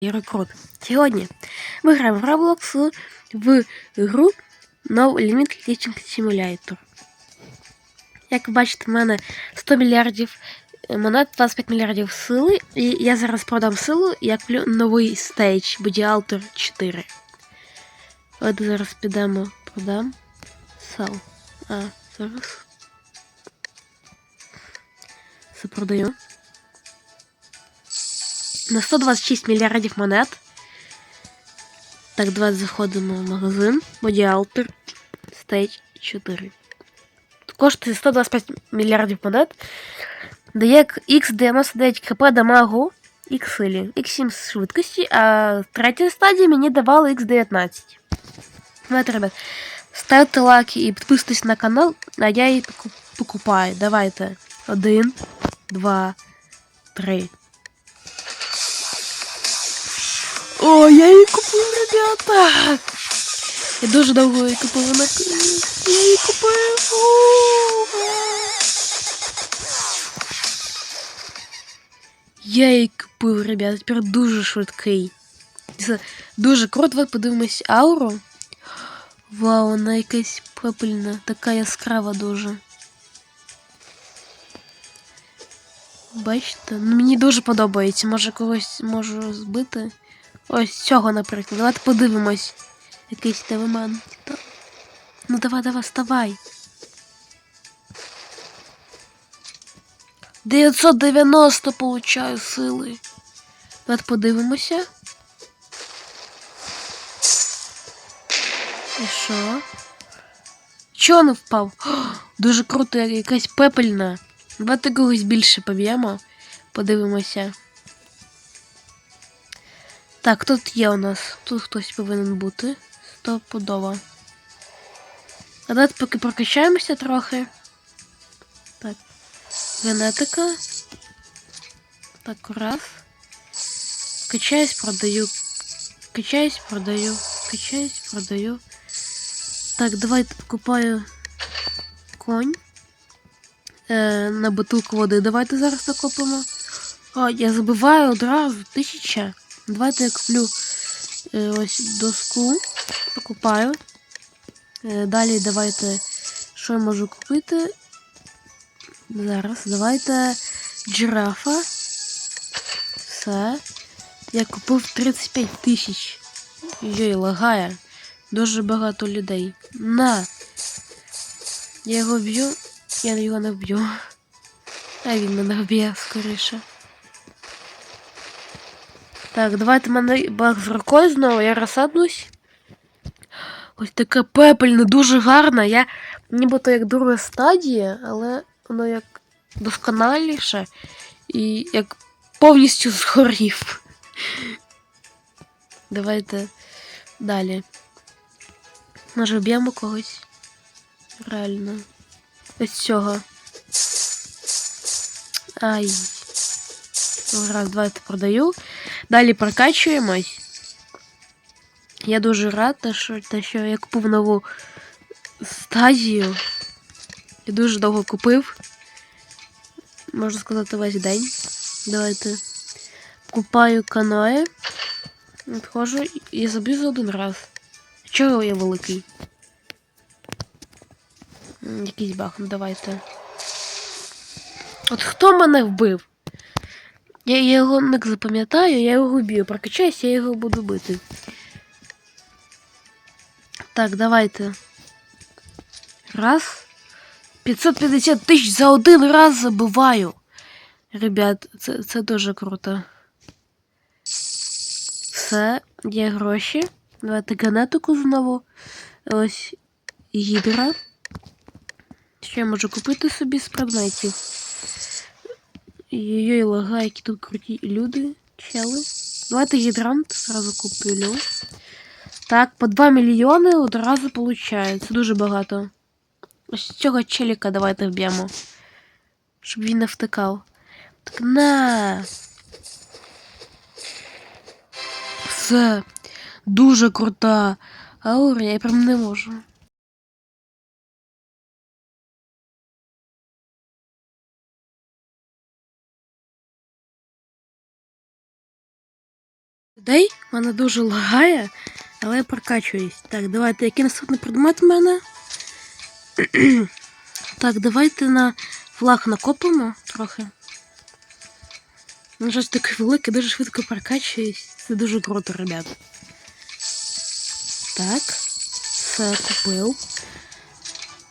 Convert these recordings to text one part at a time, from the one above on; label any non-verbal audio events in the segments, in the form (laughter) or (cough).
і рекрут. Сьогодні ми граємо в Roblox в гру No Limit Teaching Simulator. Як ви бачите, в мене 100 мільярдів монет, 25 мільярдів сили, і я зараз продам силу і я куплю новий стейдж Alter 4. От зараз підемо, продам. Сел. А, зараз. Це продаю. На 126 мільярдів монет. Так, давайте заходимо в магазин. Alter Stage 4. Коштує 125 мільярдів монет. Дає X99 хп дамагу, X силі, X7 швидкості, а третій стадії мені давали X19. Давайте, ребят, ставте лайки і підписуйтесь на канал, а я її покупаю. Давайте. Один, два, три. О, я її купив, ребята! Я дуже довго її купив. Вона... Я її купив. Я її купив, ребята, тепер дуже швидкий. Дуже круто, ви подивимось ауру. Вау, вона якась пепельна, така яскрава дуже. Бачите? Ну, мені дуже подобається. Може когось можу збити. Ось цього, наприклад. Давайте подивимось. Якийсь телеман. Ну давай, давай, вставай. 990 получаю сили. Давайте подивимося. І що? Чого не впав? О, дуже круто, якась пепельна. Давайте когось більше поб'ємо. Подивимося. Так, тут є у нас. Тут хтось повинен бути. Стопудово. А давайте поки прокачаємося трохи. Так. Генетика. Так, раз. Качаюсь, продаю. Качаюсь, продаю. Качаюсь, продаю. Так, давайте покупаю конь. Е, на бутилку води. Давайте зараз накопимо. О, я забиваю одразу тисяча. Давайте я куплю е, ось доску. Покупаю. Е, далі давайте. Що я можу купити? Зараз. Давайте джирафа. Все. Я купив 35 тисяч. Йой, лагає. Дуже багато людей. На! Я його б'ю. Я його не вб'ю. А він мене вб'є скоріше. Так, давайте мене баг з рукою знову, я розсаднусь. Ось така пепельна, дуже гарна. Я нібито як друга стадія, але воно як досконаліше і як повністю згорів. Давайте далі. Може вб'ємо когось? Реально. Ось цього. Ай. Раз, давайте продаю. Далі прокачуємось. Я дуже рад, що, що я купив нову стадію. Я дуже довго купив. Можна сказати, весь день. Давайте купаю каної. Відходжу і заб'ю за один раз. Чого я великий? Якийсь баг, ну давайте. От хто мене вбив? Я, його не запам'ятаю, я його вб'ю. Прокачаюсь, я його буду бити. Так, давайте. Раз. 550 тисяч за один раз забиваю. Ребят, це це дуже круто. Все, є гроші. Давайте генетику знову. Ось гідра. Що я можу купити собі з предметів? Йой, лага, які тут круті люди, чели. Давайте гідрант сразу куплю. Так, по 2 мільйони одразу получаю. Дуже багато. Ось цього челіка давайте вб'ємо. Щоб він не втикав. Так на. Все. Дуже крута. Аура, я прям не можу. Ей, мене дуже лагає, але я прокачуюсь. Так, давайте, який наступний предмет в мене? (clears throat) так, давайте на флаг накопимо трохи. Він щось такий великий, дуже швидко прокачуюсь. Це дуже круто, ребят. Так, все купив.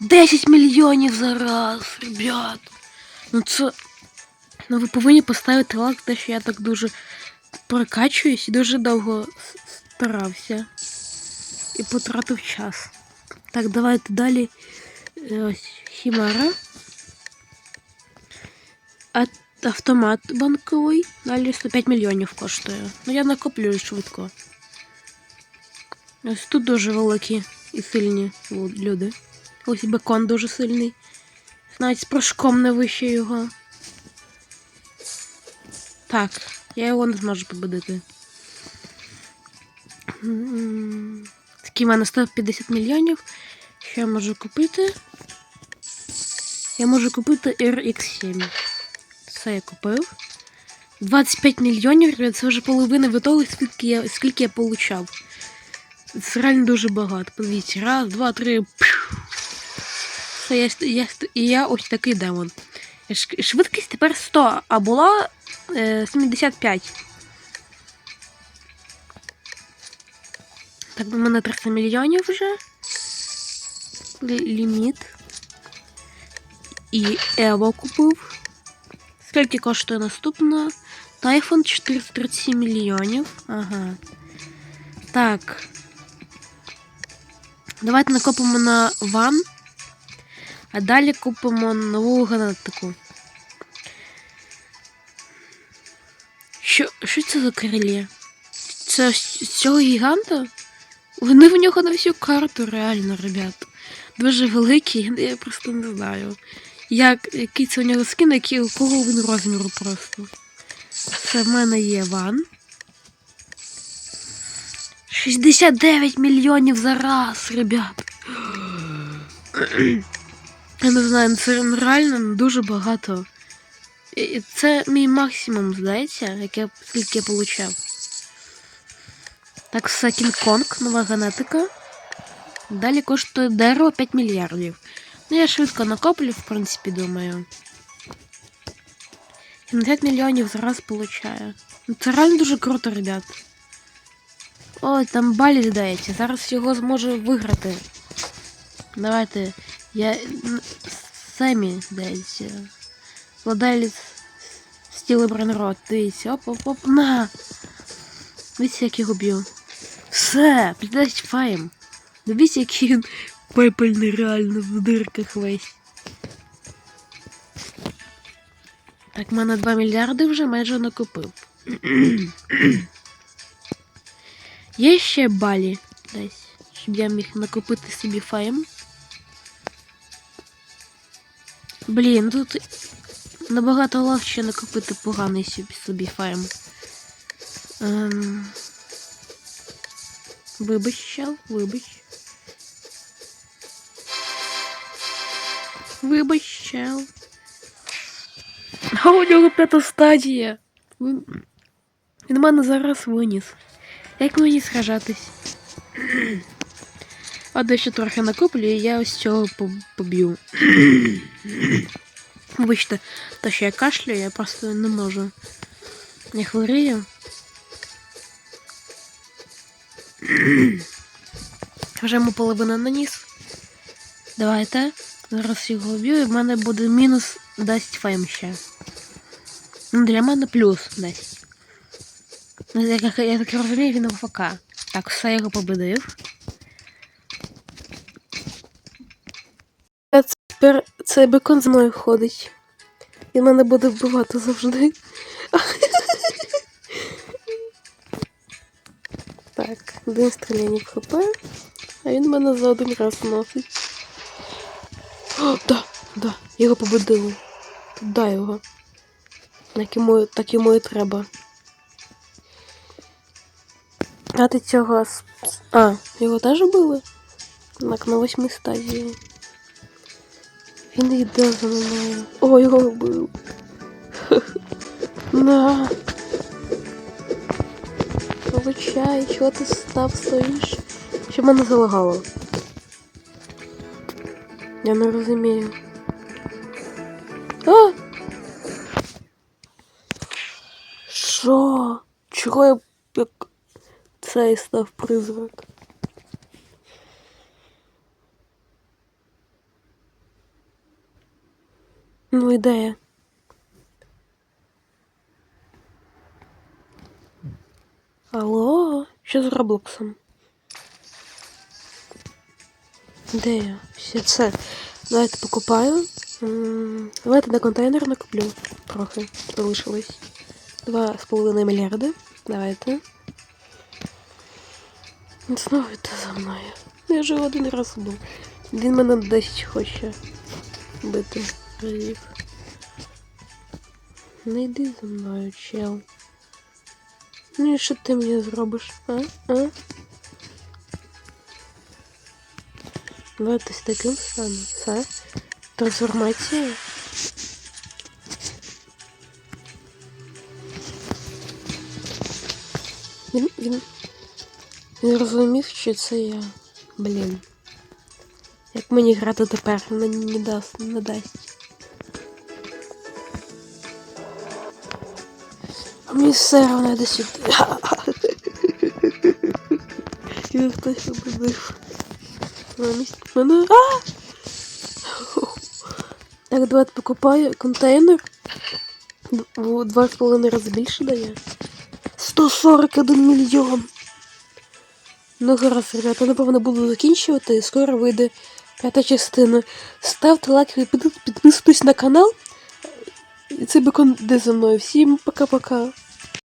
10 мільйонів за раз, ребят. Ну це. Ну ви повинні поставити лайк, те, що я так дуже прокачуюсь і дуже довго старався. І потратив час. Так, давайте далі. Е, Ось Хімера. А автомат банковий. Далі 105 мільйонів коштує. Ну я накоплюю швидко. Ось тут дуже великі і сильні люди. Ось бекон дуже сильний. Навіть з порошком не вище його. Так, я його не зможу победити. М, Такий в мене 150 мільйонів. Що я можу купити? Я можу купити RX7. Це я купив. 25 мільйонів, це вже половина від того, скільки я, скільки я получав. Це реально дуже багато. Подивіться, раз, два, три. Все, я, я, я ось такий демон. Швидкість тепер 100, а була 75. Так, у мене 300 мільйонів вже. Лі- Ліміт. І Ево купив. Скільки коштує наступна? Тайфон 437 мільйонів. Ага. Так. Давайте накопимо на ван. А далі купимо нову генетику. Що, що це за крилі? Це з цього гіганта? Вони в нього на всю карту, реально, ребят. Дуже великий, я просто не знаю. Як, який це у нього скін, який, у кого він розміру просто. Це в мене є ван. 69 мільйонів за раз, ребят. Я не знаю, це реально дуже багато. Це мій максимум, здається, як я, скільки я получав. Так, все Кінг-Конг, нова генетика. Далі коштує дерево 5 мільярдів. Ну, я швидко накоплю, в принципі, думаю. 70 мільйонів зараз получаю. Ну, це реально дуже круто, ребят. Ой, там балі здається. Зараз його зможу виграти. Давайте. Я. Семі, здається. Владелець стіли Бренрот. Дивіться, оп, оп, оп, на! Дивіться, як його б'ю. Все, 15 файм. Дивіться, який він пепельний реально в дирках весь. Так, в мене 2 мільярди вже майже накопив. (clears throat) Є ще балі десь, щоб я міг накопити собі файм. Блін, тут набагато легше накопити поганий собі, собі файм. Ем... Вибач, чел, вибач. Вибач, чел. А у нього п'ята стадія. Він він мене зараз виніс. Як мені сражатись? А дещо трохи накоплю, і я ось цього поб'ю. Вибачте, те, що я кашлю, я просто не можу. Я хворію. (clears throat) Вже йому половина наніс. Давайте. Зараз його вб'ю, і в мене буде мінус дасть фейм ще. Ну, для мене плюс дасть. Ну, Я, я, я так розумію, він АФК. Так, все його победив. А тепер цей бекон з мною ходить. Він мене буде вбивати завжди. Так, один стріляння в хп, а він мене за один раз носить. О, да, да, його победили. Туди його. Так йому, так йому і треба. А ти цього. А, його теж били? Так, на восьмій стадії. Він йде за мною. О, його вбив. (laughs) На. вибачай, чого ти став стоїш? Що мене залагало? Я не розумію. А! Що? Чого я як цей став призрак? Ну, ідея. Алло, що з Роблоксом? Де я? Все це. Давайте покупаю. М, Давайте на контейнер накуплю. Трохи залишилось. Два з половиною мільярди. Давайте. Знову йде за мною. Я вже один раз був. Він мене 10 хоче бити Разів. Не йди за мною, чел. Ну і що ти мені зробиш? А? А? Давайте з таким станом. Все. Трансформація. Він, він, він розумів, що це я. Блін. Як мені грати тепер? Мені не дасть, не дасть. Мені все равно йде сюди. І хтось победив. На мене. Так, давайте покупаю контейнер. Два з половиною рази більше дає. 141 мільйон. Ну, гаразд, ребята, напевно, буду закінчувати. Скоро вийде п'ята частина. Ставте лайки, підписуйтесь на канал. І це бекон де за мною. Всім пока-пока.